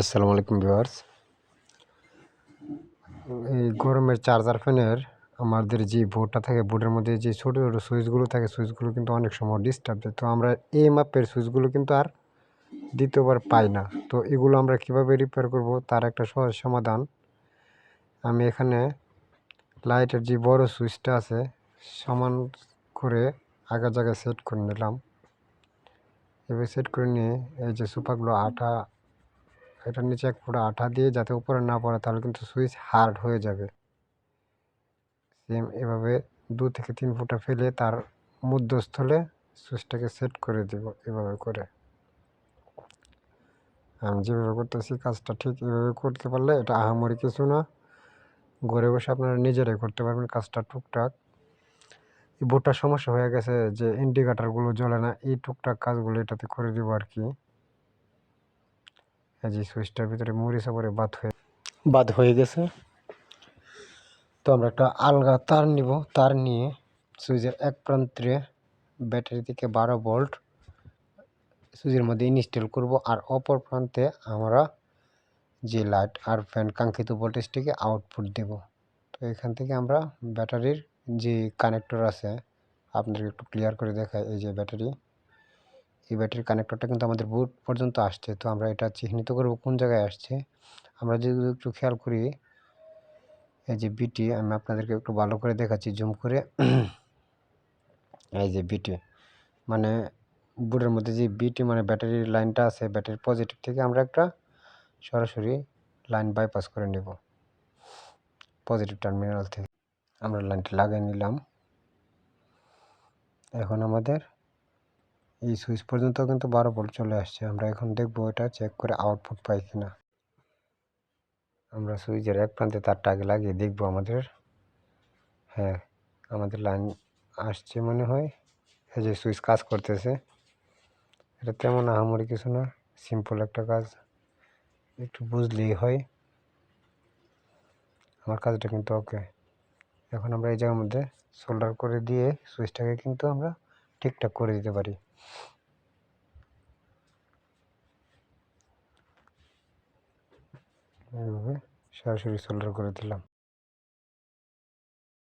আসসালামু আলাইকুম ভিউয়ার্স। এই গরমের চার্জার ফ্যানের আমাদের যে বোর্ডটা থাকে, বোর্ডের মধ্যে যে ছোটো ছোটো সুইচগুলো থাকে, সুইচগুলো কিন্তু অনেক সময় ডিস্টার্ব দেয়। তো আমরা এই মাপের সুইচগুলো কিন্তু আর দ্বিতীয়বার পাই না। তো এগুলো আমরা কীভাবে রিপেয়ার করব তার একটা সহজ সমাধান। আমি এখানে লাইটের যে বড় সুইচটা আছে, সমান করে আগের জায়গায় সেট করে নিলাম। এভাবে সেট করে নিয়ে এই যে সুপারগুলো আঠা এটার নিচে এক ফুটা আঠা দিয়ে যাতে উপরে না পড়ে, তাহলে কিন্তু সুইচ হার্ড হয়ে যাবে। সেম এভাবে দু থেকে তিন ফুটা ফেলে তার মধ্যস্থলে সুইচটাকে সেট করে দেব এভাবে করে। আমি যেভাবে করতেছি কাজটা ঠিক এভাবে করতে পারলে এটা আহামরি কিছু না। ঘরে বসে আপনারা নিজেরাই করতে পারবেন কাজটা টুকটাক। এই বোর্ডটার সমস্যা হয়ে গেছে যে ইন্ডিকেটারগুলো জ্বলে না, এই টুকটাক কাজগুলো এটাতে করে দেবো আর কি। এই যে সুইচটার ভিতরে মরিচা পরে বাদ হয়ে বাদ হয়ে গেছে। তো আমরা একটা আলগা তার নিব। তার নিয়ে সুইচের এক প্রান্তে ব্যাটারি থেকে বারো ভোল্ট সুইচের মধ্যে ইনস্টল করব। আর অপর প্রান্তে আমরা যে লাইট আর ফ্যান কাঙ্ক্ষিত ভোল্টেজটিকে আউটপুট দেব। তো এখান থেকে আমরা ব্যাটারির যে কানেক্টর আছে, আপনাদেরকে একটু ক্লিয়ার করে দেখায় এই যে ব্যাটারি। এই ব্যাটারির কানেক্টরটা কিন্তু আমাদের বুট পর্যন্ত আসছে। তো আমরা এটা চিহ্নিত করব কোন জায়গায় আসছে? আমরা যদি একটু খেয়াল করি, এই যে বিটি আমি আপনাদেরকে একটু ভালো করে দেখাচ্ছি জুম করে। এই যে বিটি মানে বুটের মধ্যে যে বিটি মানে ব্যাটারির লাইনটা আছে, ব্যাটারির পজিটিভ থেকে আমরা একটা সরাসরি লাইন বাইপাস করে নেব। পজিটিভ টার্মিনাল থেকে। আমরা লাইনটা লাগিয়ে নিলাম। এখন আমাদের এই সুইচ পর্যন্ত কিন্তু বারো ভোল্ট চলে আসছে। আমরা এখন দেখব এটা চেক করে আউটপুট পাই কিনা। আমরা সুইচের এক প্রান্তে তারটা আগে লাগিয়ে দেখব আমাদের। হ্যাঁ আমাদের লাইন আসছে মনে হয়। এই যে সুইচ কাজ করতেছে। এটা তেমন আহামরি কিছু না সিম্পল একটা কাজ। একটু বুঝলেই হয়। আমার কাজটা কিন্তু ওকে এখন আমরা এই জায়গার মধ্যে সোল্ডার করে দিয়ে সুইচটাকে কিন্তু আমরা ঠিকঠাক করে দিতে পারি। এইভাবে সরাসরি সোল্ডার করে দিলাম।